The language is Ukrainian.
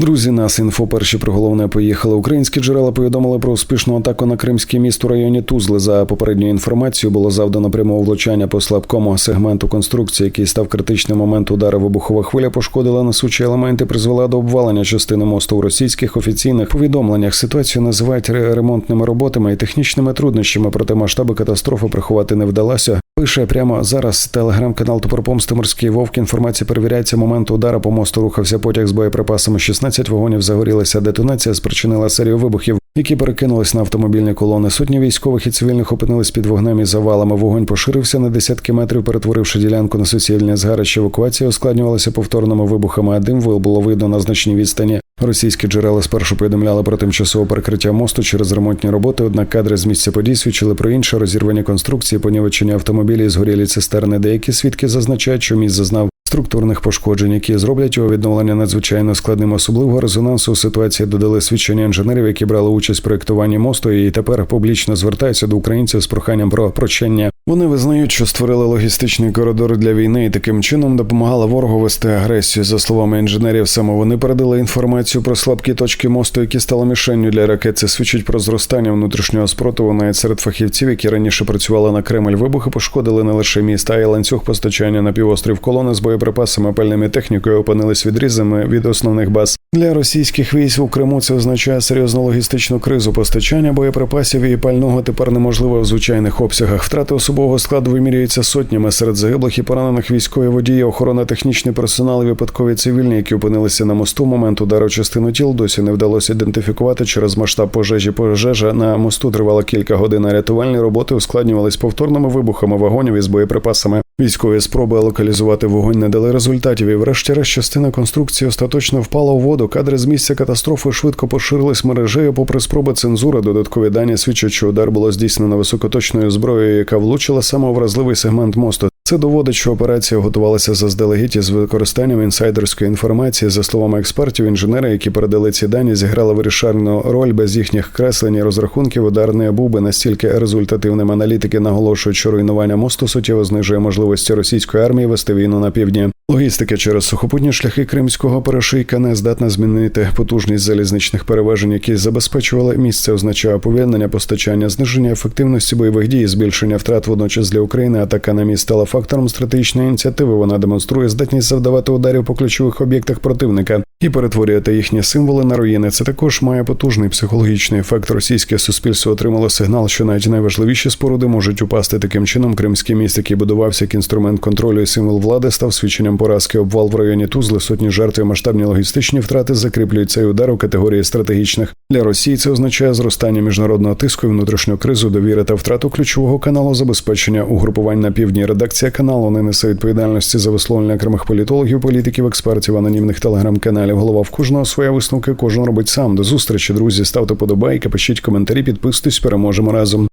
Друзі, нас інфо перші про головне поїхали. Українські джерела повідомили про успішну атаку на кримське місто у районі Тузли. За попередньою інформацією було завдано прямого влучання по слабкому сегменту конструкції, який став критичним момент удару. Вибухова хвиля пошкодила несучі елементи, призвела до обвалення частини мосту у російських офіційних повідомленнях. Ситуацію називають ре- ремонтними роботами і технічними труднощами, проте масштаби катастрофи приховати не вдалося. Пише прямо зараз телеграм-канал Топорпомсти Морський Вовк. Інформація перевіряється. Момент удару по мосту рухався потяг з боєприпасами. 16 вагонів загорілася. Детонація спричинила серію вибухів, які перекинулись на автомобільні колони. Сотні військових і цивільних опинились під вогнем і завалами. Вогонь поширився на десятки метрів, перетворивши ділянку на суцільне згарище. Евакуація ускладнювалася повторними вибухами, а дим було видно на значній відстані. Російські джерела спершу повідомляли про тимчасове перекриття мосту через ремонтні роботи. Однак кадри з місця подій свідчили про інше розірвані конструкції, понівечення автомобілі, згорілі цистерни. Деякі свідки зазначають, що міст зазнав структурних пошкоджень, які зроблять його відновлення надзвичайно складним. Особливого резонансу у ситуації додали свідчення інженерів, які брали участь в проєктуванні мосту, і тепер публічно звертаються до українців з проханням про прощення. Вони визнають, що створили логістичний коридор для війни і таким чином допомагали ворогу вести агресію. За словами інженерів, саме вони передали інформацію про слабкі точки мосту, які стали мішенню для ракет. Це свідчить про зростання внутрішнього спротиву навіть серед фахівців, які раніше працювали на Кремль. Вибухи пошкодили не лише міста, а й ланцюг постачання на півострів. Колони з боєприпасами, пальними технікою опинились відрізами від основних баз. Для російських військ у Криму це означає серйозну логістичну кризу. Постачання боєприпасів і пального тепер неможливо в звичайних обсягах. Втрати особового складу вимірюються сотнями серед загиблих і поранених військові водії, охорона, технічний персонал і випадкові цивільні, які опинилися на мосту. Момент удару частину тіл досі не вдалося ідентифікувати через масштаб пожежі. Пожежа на мосту тривала кілька годин. а Рятувальні роботи ускладнювались повторними вибухами вагонів із боєприпасами. Військові спроби локалізувати вогонь не дали результатів, і врешті-решт частина конструкції остаточно впала у воду. Кадри з місця катастрофи швидко поширились мережею. Попри спроби цензури, додаткові дані свідчать, що удар було здійснено високоточною зброєю, яка влучила саме у вразливий сегмент мосту. Це доводить, що операція готувалася заздалегідь із використанням інсайдерської інформації. За словами експертів, інженери, які передали ці дані, зіграли вирішальну роль без їхніх креслень і розрахунків. Удар не був би настільки результативним. Аналітики наголошують, що руйнування мосту суттєво знижує можливості російської армії вести війну на півдні. Логістика через сухопутні шляхи кримського перешийка не здатна змінити потужність залізничних переважень, які забезпечували місце, означає повільнення постачання, зниження ефективності бойових дій, збільшення втрат водночас для України. Атака на міст стала фактором стратегічної ініціативи. Вона демонструє здатність завдавати ударів по ключових об'єктах противника і перетворювати їхні символи на руїни. Це також має потужний психологічний ефект. Російське суспільство отримало сигнал, що навіть найважливіші споруди можуть упасти таким чином. Кримський міст, який будувався як інструмент контролю і символ влади, став свідченням поразки. Обвал в районі Тузли, сотні жертв і масштабні логістичні втрати закріплюють цей удар у категорії стратегічних. Для Росії це означає зростання міжнародного тиску і внутрішню кризу, довіри та втрату ключового каналу забезпечення угрупувань на півдні. Редакція каналу не несе відповідальності за висловлення окремих політологів, політиків, експертів, анонімних телеграм-каналів. Голова в кожного своя висновки, кожен робить сам. До зустрічі, друзі. Ставте подобайки, пишіть коментарі, підписуйтесь, переможемо разом.